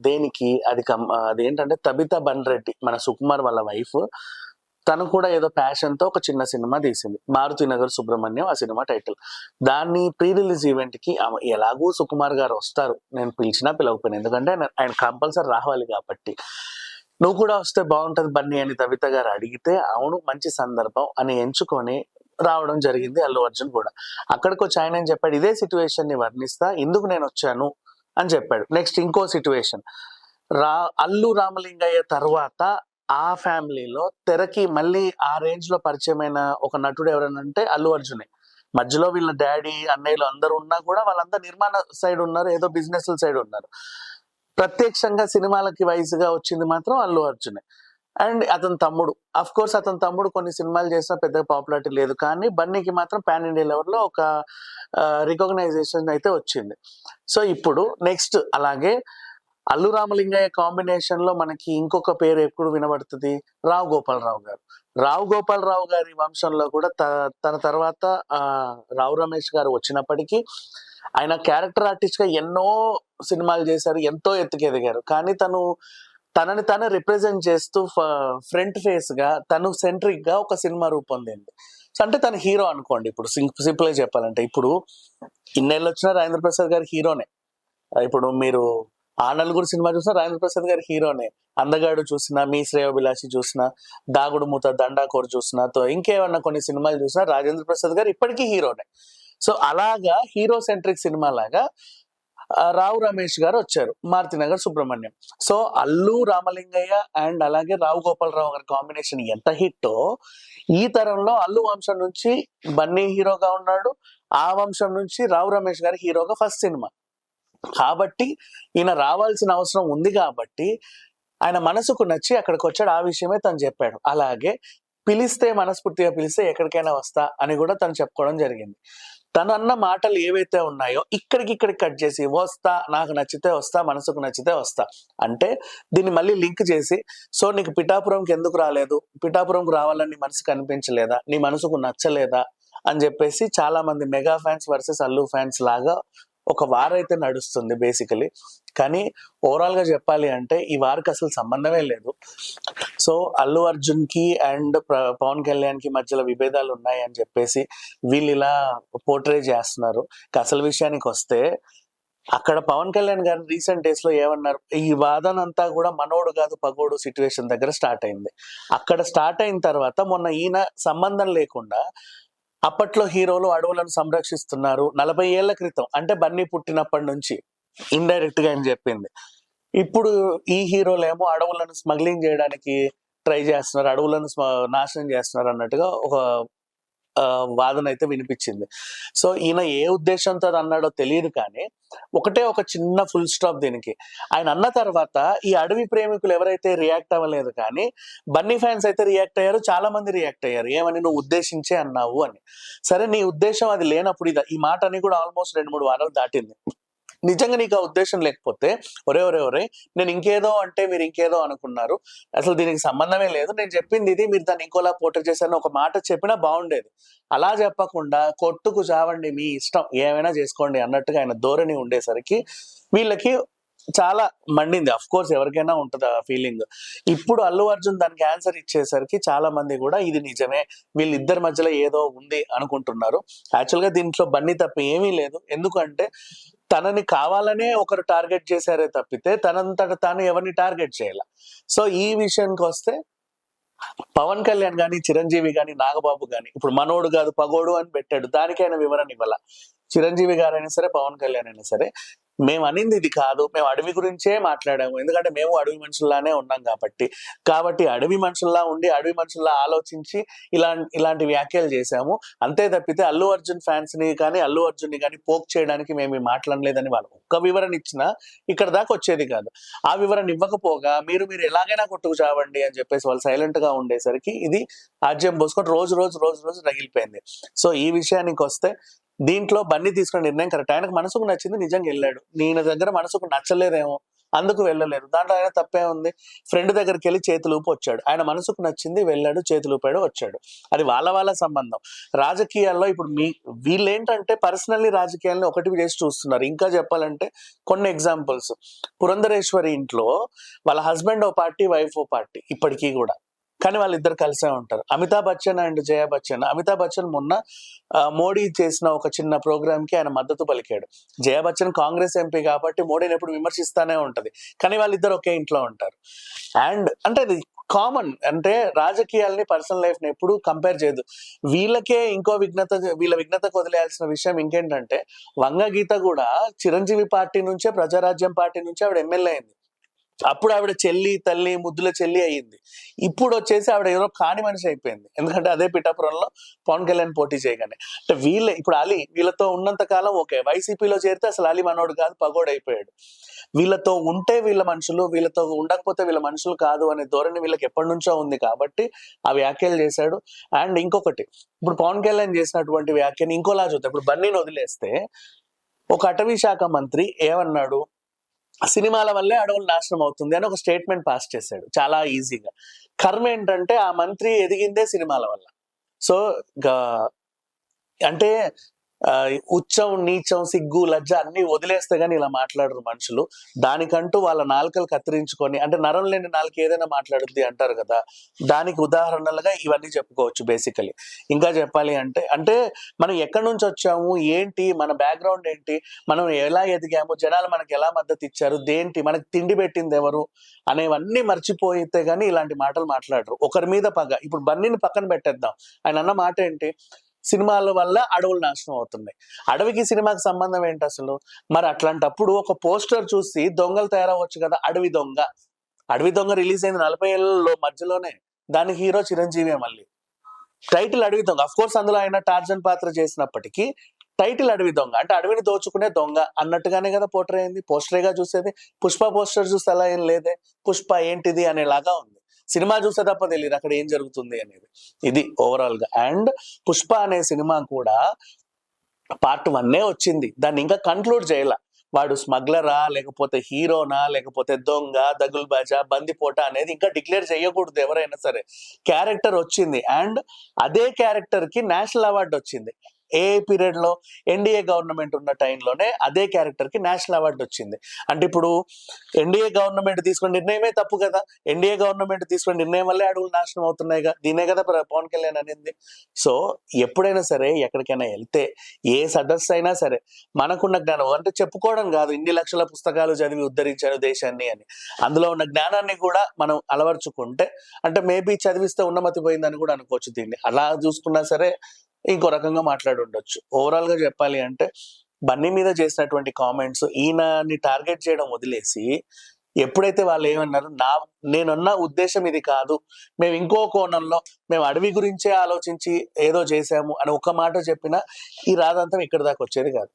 దేనికి అది కమ్ అది ఏంటంటే తబితా బన్రెడ్డి మన సుకుమార్ వాళ్ళ వైఫ్ తను కూడా ఏదో ప్యాషన్తో ఒక చిన్న సినిమా తీసింది. మారుతి నగర్ సుబ్రహ్మణ్యం ఆ సినిమా టైటిల్. దాన్ని ప్రీ రిలీజ్ ఈవెంట్కి ఎలాగూ సుకుమార్ గారు వస్తారు. నేను పిలిచినా పిలవకపోయినా. ఎందుకంటే ఆయన- ఆయన కంపల్సరీ రావాలి కాబట్టి. నువ్వు కూడా వస్తే బాగుంటుంది బన్నీ అని తవిత గారు అడిగితే అవును మంచి సందర్భం అని ఎంచుకొని రావడం జరిగింది అల్లు అర్జున్ కూడా. అక్కడికి వచ్చి ఆయన ఏం చెప్పాడు ఇదే సిచ్యువేషన్ని వర్ణిస్తా ఎందుకు నేను వచ్చాను. అని చెప్పాడు. నెక్స్ట్ ఇంకో సిచ్యువేషన్ రా అల్లు రామలింగయ్య తర్వాత ఆ ఫ్యామిలీలో తెరకి మళ్ళీ ఆ రేంజ్లో పరిచయమైన ఒక నటుడు ఎవరైనా అంటే అల్లు అర్జునే. మధ్యలో వీళ్ళ డాడీ అన్నయ్యలు అందరూ ఉన్నా కూడా వాళ్ళంతా నిర్మాణ సైడ్ ఉన్నారు ఏదో బిజినెస్ సైడ్ ఉన్నారు. ప్రత్యక్షంగా సినిమాలకి వయసుగా వచ్చింది మాత్రం అల్లు అర్జునే. అండ్ అతని తమ్ముడు. అఫ్ కోర్స్ అతని తమ్ముడు కొన్ని సినిమాలు చేసినా పెద్దగా పాపులారిటీ లేదు. కానీ బన్నీకి మాత్రం పాన్ ఇండియా లెవెల్లో ఒక రికగ్నైజేషన్ అయితే వచ్చింది. సో ఇప్పుడు నెక్స్ట్ అలాగే అల్లు రామలింగయ్య కాంబినేషన్లో మనకి ఇంకొక పేరు ఎప్పుడు వినబడుతుంది? రావు గోపాలరావు గారు. రావు గోపాలరావు గారి వంశంలో కూడా త- తన తర్వాత రావు రమేష్ గారు వచ్చినప్పటికీ ఆయన క్యారెక్టర్ ఆర్టిస్ట్గా ఎన్నో సినిమాలు చేశారు ఎంతో ఎత్తుకు ఎదిగారు కానీ తను తనని తను రిప్రజెంట్ చేస్తూ ఫ్రంట్ ఫేస్గా తను సెంట్రిక్గా ఒక సినిమా రూపొందింది. సో అంటే తన హీరో అనుకోండి ఇప్పుడు. సింపుల్గా చెప్పాలంటే ఇప్పుడు ఇన్నేళ్ళు వచ్చిన రాజేంద్ర ప్రసాద్ గారి హీరోనే. ఇప్పుడు మీరు ఆ నలుగురు సినిమా చూసినా రాజేంద్ర ప్రసాద్ గారి హీరోనే. అందగాడు చూసినా మీ శ్రేయోభిలాషి చూసినా దాగుడు మూత దండాకోరు చూసినా తో ఇంకేమన్నా కొన్ని సినిమాలు చూసినా రాజేంద్ర ప్రసాద్ గారు ఇప్పటికీ హీరోనే. సో అలాగా హీరో సెంట్రిక్ సినిమా లాగా రావు రమేష్ గారు వచ్చారు మారుతినగర్ సుబ్రహ్మణ్యం. సో అల్లు రామలింగయ్య అండ్ అలాగే రావు గోపాలరావు గారి కాంబినేషన్ ఎంత హిట్టో ఈ తరంలో అల్లు వంశం నుంచి బన్నీ హీరోగా ఉన్నాడు ఆ వంశం నుంచి రావు రమేష్ గారి హీరోగా ఫస్ట్ సినిమా. కాబట్టి ఈయన రావాల్సిన అవసరం ఉంది కాబట్టి ఆయన మనసుకు నచ్చి అక్కడికి వచ్చాడు ఆ విషయమే తను చెప్పాడు. అలాగే పిలిస్తే మనస్ఫూర్తిగా పిలిస్తే ఎక్కడికైనా వస్తా అని కూడా తను చెప్పుకోవడం జరిగింది. తను అన్న మాటలు ఏవైతే ఉన్నాయో ఇక్కడికి ఇక్కడికి కట్ చేసి వస్తా నాకు నచ్చితే వస్తా మనసుకు నచ్చితే వస్తా అంటే దీన్ని మళ్ళీ లింక్ చేసి సో నీకు పిఠాపురంకి ఎందుకు రాలేదు? పిఠాపురంకు రావాలని నీ మనసుకు అనిపించలేదా? నీ మనసుకు నచ్చలేదా? అని చెప్పేసి చాలా మంది mega fans versus Allu fans లాగా ఒక వార్ అయితే నడుస్తుంది బేసికలీ కానీ ఓవరాల్గా చెప్పాలి అంటే ఈ వారికి అసలు సంబంధమే లేదు. సో అల్లు అర్జున్కి అండ్ పవన్ కళ్యాణ్కి మధ్యలో విభేదాలు ఉన్నాయి అని చెప్పేసి వీళ్ళు ఇలా పోర్ట్రే చేస్తున్నారు. అసలు విషయానికి వస్తే అక్కడ పవన్ కళ్యాణ్ గారు రీసెంట్ డేస్లో ఏమన్నారు? ఈ వాదన అంతా కూడా మనోడు కాదు పగోడు సిచ్యువేషన్ దగ్గర స్టార్ట్ అయింది. అక్కడ స్టార్ట్ అయిన తర్వాత మొన్న ఈయన సంబంధం లేకుండా అప్పట్లో హీరోలు అడవులను సంరక్షిస్తున్నారు. నలభై ఏళ్ళ క్రితం అంటే బన్నీ పుట్టినప్పటి నుంచి ఇండైరెక్ట్గా ఆయన చెప్పింది. ఇప్పుడు ఈ హీరోలేమో అడవులను స్మగ్లింగ్ చేయడానికి ట్రై చేస్తున్నారు అడవులను నాశనం చేస్తున్నారు అన్నట్టుగా ఒక వాదన అయితే వినిపించింది. సో ఈయన ఏ ఉద్దేశంతో అది అన్నాడో తెలియదు కానీ ఒకటే ఒక చిన్న ఫుల్ స్టాప్ దీనికి. ఆయన అన్న తర్వాత ఈ అడవి ప్రేమికులు ఎవరైతే రియాక్ట్ అవ్వలేదు కానీ బన్నీ ఫ్యాన్స్ అయితే రియాక్ట్ అయ్యారు చాలా మంది రియాక్ట్ అయ్యారు. ఏమని నువ్వు ఉద్దేశించే అన్నావు అని. సరే నీ ఉద్దేశం అది లేనప్పుడు ఇది ఈ మాట అని కూడా ఆల్మోస్ట్ రెండు మూడు వారాలు దాటింది. నిజంగా నీకు ఆ ఉద్దేశం లేకపోతే ఒరే ఒరే ఒరే నేను ఇంకేదో అంటే మీరు ఇంకేదో అనుకున్నారు. అసలు దీనికి సంబంధమే లేదు. నేను చెప్పింది ఇది మీరు దాన్ని ఇంకోలా పోటర్ చేశారని ఒక మాట చెప్పినా బాగుండేది. అలా చెప్పకుండా కొట్టుకు చావండి మీ ఇష్టం ఏమైనా చేసుకోండి అన్నట్టుగా ఆయన ధోరణి ఉండేసరికి వీళ్ళకి చాలా మండింది. అఫ్ కోర్స్ ఎవరికైనా ఉంటుంది ఆ ఫీలింగ్ ఇప్పుడు అల్లు అర్జున్ దానికి ఆన్సర్ ఇచ్చేసరికి చాలా మంది కూడా ఇది నిజమే వీళ్ళిద్దరి మధ్యలో ఏదో ఉంది అనుకుంటున్నారు. యాక్చువల్గా దీంట్లో బన్నీ తప్ప ఏమీ లేదు. ఎందుకంటే తనని కావాలనే ఒకరు టార్గెట్ చేశారే తప్పితే తనంతట తాను ఎవరిని టార్గెట్ చేయాల. సో ఈ విషయానికి వస్తే పవన్ కళ్యాణ్ కానీ చిరంజీవి కానీ నాగబాబు గాని ఇప్పుడు మనోడు కాదు పగోడు అని పెట్టాడు దానికైనా వివరణ ఇవ్వాల? చిరంజీవి గారైనా సరే పవన్ కళ్యాణ్ అయినా సరే మేము అనింది ఇది కాదు మేము అడవి గురించే మాట్లాడాము. ఎందుకంటే మేము అడవి మనుషుల్లానే ఉన్నాం కాబట్టి. కాబట్టి అడవి మనుషుల్లా ఉండి అడవి మనుషుల్లా ఆలోచించి ఇలా ఇలాంటి వ్యాఖ్యలు చేశాము. అంతే తప్పితే అల్లు అర్జున్ ఫ్యాన్స్ని కానీ అల్లు అర్జున్ని కానీ పోక్ చేయడానికి మేము ఈ మాట్లాడలేదని వాళ్ళు ఒక్క వివరణ ఇచ్చినా ఇక్కడ దాకా వచ్చేది కాదు. ఆ వివరణ ఇవ్వకపోగా మీరు మీరు ఎలాగైనా కొట్టుకు చావండి అని చెప్పేసి వాళ్ళు సైలెంట్గా ఉండేసరికి ఇది ఆజ్యం పోసుకొని రోజు రోజు రోజు రోజు రగిలిపోయింది. సో ఈ విషయానికి వస్తే దీంట్లో బన్నీ తీసుకున్న నిర్ణయం కరెక్ట్. ఆయనకు మనసుకు నచ్చింది నిజంగా వెళ్ళాడు. నేను దగ్గర మనసుకు నచ్చలేదేమో అందుకు వెళ్ళలేదు దాంట్లో ఆయన తప్పే ఉంది. ఫ్రెండ్ దగ్గరికి వెళ్ళి చేతులూపు వచ్చాడు. ఆయన మనసుకు నచ్చింది వెళ్ళాడు చేతులూపాడు వచ్చాడు. అది వాళ్ళ వాళ్ళ సంబంధం. రాజకీయాల్లో ఇప్పుడు మీ వీళ్ళు ఏంటంటే పర్సనల్లీ రాజకీయాలను ఒకటి చేసి చూస్తున్నారు. ఇంకా చెప్పాలంటే కొన్ని ఎగ్జాంపుల్స్. పురంధరేశ్వరి ఇంట్లో వాళ్ళ హస్బెండ్ ఓ పార్టీ వైఫ్ ఓ పార్టీ ఇప్పటికీ కూడా. కానీ వాళ్ళిద్దరు కలిసే ఉంటారు. అమితాబ్ బచ్చన్ అండ్ జయ బచ్చన్. అమితాబ్ బచ్చన్ మొన్న మోడీ చేసిన ఒక చిన్న ప్రోగ్రామ్కి ఆయన మద్దతు పలికాడు. జయ బచ్చన్ కాంగ్రెస్ ఎంపీ కాబట్టి మోడీని ఎప్పుడు విమర్శిస్తానే ఉంటుంది. కానీ వాళ్ళిద్దరు ఒకే ఇంట్లో ఉంటారు. అండ్ అంటే ఇది కామన్. అంటే రాజకీయాల్ని పర్సనల్ లైఫ్ని ఎప్పుడు కంపేర్ చేయదు. వీళ్ళకే ఇంకో విఘ్నత వీళ్ళ విఘ్నతకు వదిలేయాల్సిన విషయం ఇంకేంటంటే వంగ గీత కూడా చిరంజీవి పార్టీ నుంచే ప్రజారాజ్యం పార్టీ నుంచే ఆవిడ ఎమ్మెల్యే అయింది. అప్పుడు ఆవిడ చెల్లి తల్లి ముద్దుల చెల్లి అయ్యింది ఇప్పుడు వచ్చేసి ఆవిడ ఏదో కాని మనిషి అయిపోయింది. ఎందుకంటే అదే పిఠాపురంలో పవన్ కళ్యాణ్ పోటీ చేయగానే. అంటే వీళ్ళే ఇప్పుడు అలీ వీళ్ళతో ఉన్నంత కాలం ఓకే. వైసీపీలో చేరితే అసలు అలీ మనోడు కాదు పగోడు అయిపోయాడు వీళ్ళతో ఉంటే వీళ్ళ మనుషులు వీళ్ళతో ఉండకపోతే వీళ్ళ మనుషులు కాదు అనే ధోరణి వీళ్ళకి ఎప్పటి నుంచో ఉంది కాబట్టి ఆ వ్యాఖ్యలు చేశాడు. అండ్ ఇంకొకటి ఇప్పుడు పవన్ కళ్యాణ్ చేసినటువంటి వ్యాఖ్యని ఇంకోలా చూద్దాం. ఇప్పుడు బన్నీని వదిలేస్తే ఒక అటవీ శాఖ మంత్రి ఏమన్నాడు? సినిమాల వల్లే అడవులు నాశనం అవుతుంది అని ఒక స్టేట్మెంట్ పాస్ చేశాడు చాలా ఈజీగా. కర్మ ఏంటంటే ఆ మంత్రి ఎదిగిందే సినిమాల వల్ల. సో గా- అంటే ఉచ్చం నీచం సిగ్గు లజ్జ అన్ని వదిలేస్తే గానీ ఇలా మాట్లాడరు మనుషులు. దానికంటూ వాళ్ళ నాలుకలు కత్తిరించుకొని అంటే నరం లేని నాలుక ఏదైనా మాట్లాడుద్ది అంటారు కదా దానికి ఉదాహరణలుగా ఇవన్నీ చెప్పుకోవచ్చు బేసికలీ. ఇంకా చెప్పాలి అంటే అంటే మనం ఎక్కడి నుంచి వచ్చాము ఏంటి మన బ్యాక్గ్రౌండ్ ఏంటి మనం ఎలా ఎదిగాము జనాలు మనకి ఎలా మద్దతు ఇచ్చారు దేంటి మనకి తిండి పెట్టింది ఎవరు అనేవన్నీ మర్చిపోయితే గానీ ఇలాంటి మాటలు మాట్లాడరు. ఒకరి మీద పగ. ఇప్పుడు బన్నీని పక్కన పెట్టేద్దాం. ఆయన అన్న మాట ఏంటి? సినిమాల వల్ల అడవులు నాశనం అవుతున్నాయి. అడవికి సినిమాకి సంబంధం ఏంటి అసలు? మరి అట్లాంటప్పుడు ఒక పోస్టర్ చూసి దొంగలు తయారవచ్చు కదా అడవి దొంగ. అడవి దొంగ రిలీజ్ అయింది నలభై ఏళ్ళలో మధ్యలోనే. దానికి హీరో చిరంజీవి మళ్ళీ. టైటిల్ అడవి దొంగ. అఫ్ కోర్స్ అందులో ఆయన టార్జన్ పాత్ర చేసినప్పటికీ టైటిల్ అడవి దొంగ. అంటే అడవిని దోచుకునే దొంగ అన్నట్టుగానే కదా పోటర్ అయింది. పోస్టరేగా చూసేది. పుష్ప పోస్టర్ చూస్తే అలా ఏం లేదే. పుష్ప ఏంటిది అనేలాగా ఉంది. సినిమా చూస్తే తప్ప తెలియదు అక్కడ ఏం జరుగుతుంది అనేది. ఇది ఓవరాల్గా అండ్ పుష్ప అనే సినిమా కూడా పార్ట్ వన్నే వచ్చింది. దాన్ని ఇంకా కంక్లూడ్ చేయాల. వాడు స్మగ్లరా లేకపోతే హీరోనా లేకపోతే దొంగ దగుల్బాజా బందిపోట అనేది ఇంకా డిక్లేర్ చేయకూడదు ఎవరైనా సరే. క్యారెక్టర్ వచ్చింది. అండ్ అదే క్యారెక్టర్కి నేషనల్ అవార్డు వచ్చింది. ఏ పీరియడ్లో ఎన్డీఏ గవర్నమెంట్ ఉన్న టైంలోనే అదే క్యారెక్టర్కి నేషనల్ అవార్డు వచ్చింది. అంటే ఇప్పుడు ఎన్డీఏ గవర్నమెంట్ తీసుకున్న నిర్ణయమే తప్పు కదా! ఎన్డీఏ గవర్నమెంట్ తీసుకున్న నిర్ణయం వల్లే అడవులు నాశనం అవుతున్నాయి కదా దీనే కదా ప్ర- పవన్ కళ్యాణ్ అనేది. సో ఎప్పుడైనా సరే ఎక్కడికైనా వెళ్తే ఏ సదస్సు అయినా సరే మనకున్న జ్ఞానం అంటే చెప్పుకోవడం కాదు ఇన్ని లక్షల పుస్తకాలు చదివి ఉద్ధరించాను దేశాన్ని అని. అందులో ఉన్న జ్ఞానాన్ని కూడా మనం అలవర్చుకుంటే అంటే మేబీ చదివిస్తే ఉన్నమతి పోయిందని కూడా అనుకోవచ్చు దీన్ని. అలా చూసుకున్నా సరే ఇంకో రకంగా మాట్లాడి ఉండొచ్చు ఓవరాల్గా చెప్పాలి అంటే బన్నీ మీద చేసినటువంటి కామెంట్స్ ఈయనని టార్గెట్ చేయడం వదిలేసి ఎప్పుడైతే వాళ్ళు ఏమన్నారు నా నేనున్న ఉద్దేశం ఇది కాదు మేము ఇంకో కోణంలో మేము అడవి గురించే ఆలోచించి ఏదో చేసాము అని ఒక మాట చెప్పినా ఈ రాదంతం ఇక్కడ దాకా వచ్చేది కాదు.